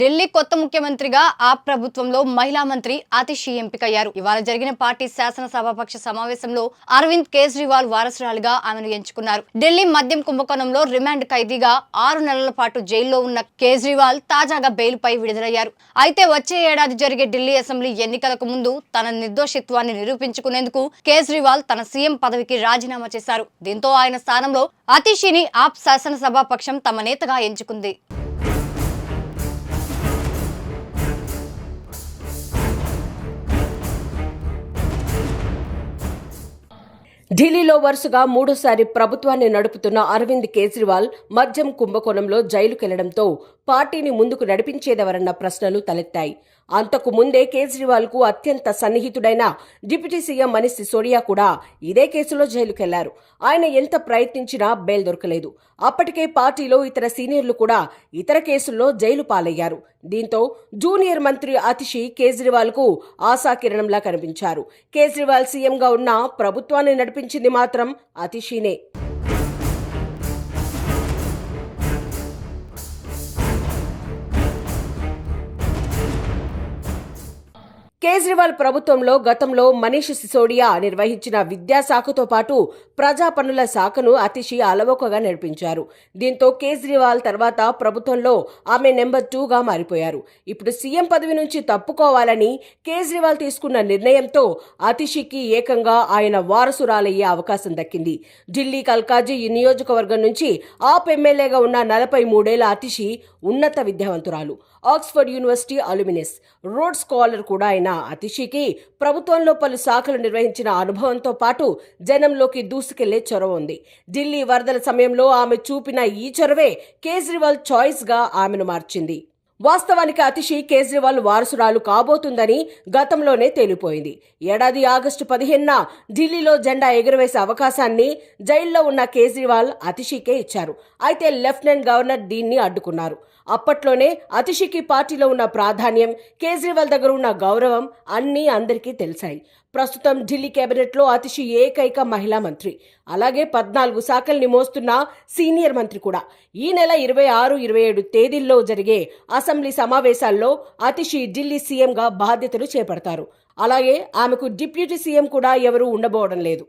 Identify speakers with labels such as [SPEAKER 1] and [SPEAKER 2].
[SPEAKER 1] ఢిల్లీ కొత్త ముఖ్యమంత్రిగా ఆ ప్రభుత్వంలో మహిళా మంత్రి అతిషి ఎంపికయ్యారు. ఇవాళ జరిగిన పార్టీ శాసనసభాపక్ష సమావేశంలో అరవింద్ కేజ్రీవాల్ వారసురాలుగా ఆమెను ఎంచుకున్నారు. ఢిల్లీ మద్యం కుంభకోణంలో రిమాండ్ ఖైదీగా ఆరు నెలల పాటు జైల్లో ఉన్న కేజ్రీవాల్ తాజాగా బెయిల్పై విడుదలయ్యారు. అయితే వచ్చే ఏడాది జరిగే ఢిల్లీ అసెంబ్లీ ఎన్నికలకు ముందు తన నిర్దోషిత్వాన్ని నిరూపించుకునేందుకు కేజ్రీవాల్ తన సీఎం పదవికి రాజీనామా చేశారు. దీంతో ఆయన స్థానంలో అతిషిని ఆప్ శాసనసభాపక్షం తమ నేతగా ఎంచుకుంది.
[SPEAKER 2] ఢిల్లీలో వరుసగా మూడోసారి ప్రభుత్వాన్ని నడుపుతున్న అరవింద్ కేజ్రీవాల్ మద్యం కుంభకోణంలో జైలుకెళ్ళడంతో పార్టీని ముందుకు నడిపించేదెవరన్న ప్రశ్నలు తలెత్తాయి. అంతకు ముందే కేజ్రీవాల్కు అత్యంత సన్నిహితుడైన డిప్యూటీ సీఎం మనీష్ సిసోడియా కూడా ఇదే కేసులో జైలుకెళ్ళారు. ఆయన ఎంత ప్రయత్నించినా బెయిల్ దొరకలేదు. అప్పటికే పార్టీలో ఇతర సీనియర్లు కూడా ఇతర కేసుల్లో జైలు పాలయ్యారు. దీంతో జూనియర్ మంత్రి అతిషి కేజ్రీవాల్కు ఆశాకిరణంలా కనిపించారు. కేజ్రీవాల్ సీఎంగా ఉన్న ప్రభుత్వాన్ని నడిపించింది మాత్రం అతిషినే. కేజ్రీవాల్ ప్రభుత్వంలో గతంలో మనీష్ సిసోడియా నిర్వహించిన విద్యాశాఖతో పాటు ప్రజా పనుల శాఖను అతిశి అలవోకగా నడిపించారు. దీంతో కేజ్రీవాల్ తర్వాత ప్రభుత్వంలో ఆమె నెంబర్ టూగా మారిపోయారు. ఇప్పుడు సీఎం పదవి నుంచి తప్పుకోవాలని కేజ్రీవాల్ తీసుకున్న నిర్ణయంతో అతిషికి ఏకంగా ఆయన వారసురాలయ్యే అవకాశం దక్కింది. ఢిల్లీ కల్కాజీ ఈ నియోజకవర్గం నుంచి ఆప్ ఎమ్మెల్యేగా ఉన్న నలభై మూడేళ్ళ అతిషి ఉన్నత విద్యావంతురాలు. Oxford university alumnus Rhodes scholar కూడా ఆయన అయిన అతిషికి ప్రభుత్వంలో పలు శాఖలు నిర్వహించిన అనుభవంతో పాటు జనంలోకి దూసుకెళ్ళే చొరవ ఉంది. ఢిల్లీ వరదల సమయంలో ఆమె చూపిన ఈ చొరవే కేజ్రీవాల్ చాయిస్గా ఆమెను మార్చింది. వాస్తవానికి అతిషి కేజ్రీవాల్ వారసురాలు కాబోతుందని గతంలోనే తేలిపోయింది. ఏడాది ఆగస్టు పదిహేనున ఢిల్లీలో జెండా ఎగురవేసే అవకాశాన్ని జైల్లో ఉన్న కేజ్రీవాల్ అతిషికే ఇచ్చారు. అయితే లెఫ్టినెంట్ గవర్నర్ దీన్ని అడ్డుకున్నారు. అప్పట్లోనే అతిషికి పార్టీలో ఉన్న ప్రాధాన్యం కేజ్రీవాల్ దగ్గర ఉన్న గౌరవం అన్నీ అందరికీ తెలిసాయి. ప్రస్తుతం ఢిల్లీ కేబినెట్లో అతిషి ఏకైక మహిళా మంత్రి. అలాగే పద్నాలుగు శాఖల్ని మోస్తున్న సీనియర్ మంత్రి కూడా. ఈ నెల ఇరవై ఆరు ఇరవై ఏడు తేదీల్లో జరిగే అసెంబ్లీ సమావేశాల్లో అతిషి ఢిల్లీ సీఎంగా బాధ్యతలు చేపడతారు. అలాగే ఆమెకు డిప్యూటీ సీఎం కూడా ఎవరూ ఉండబోవడం లేదు.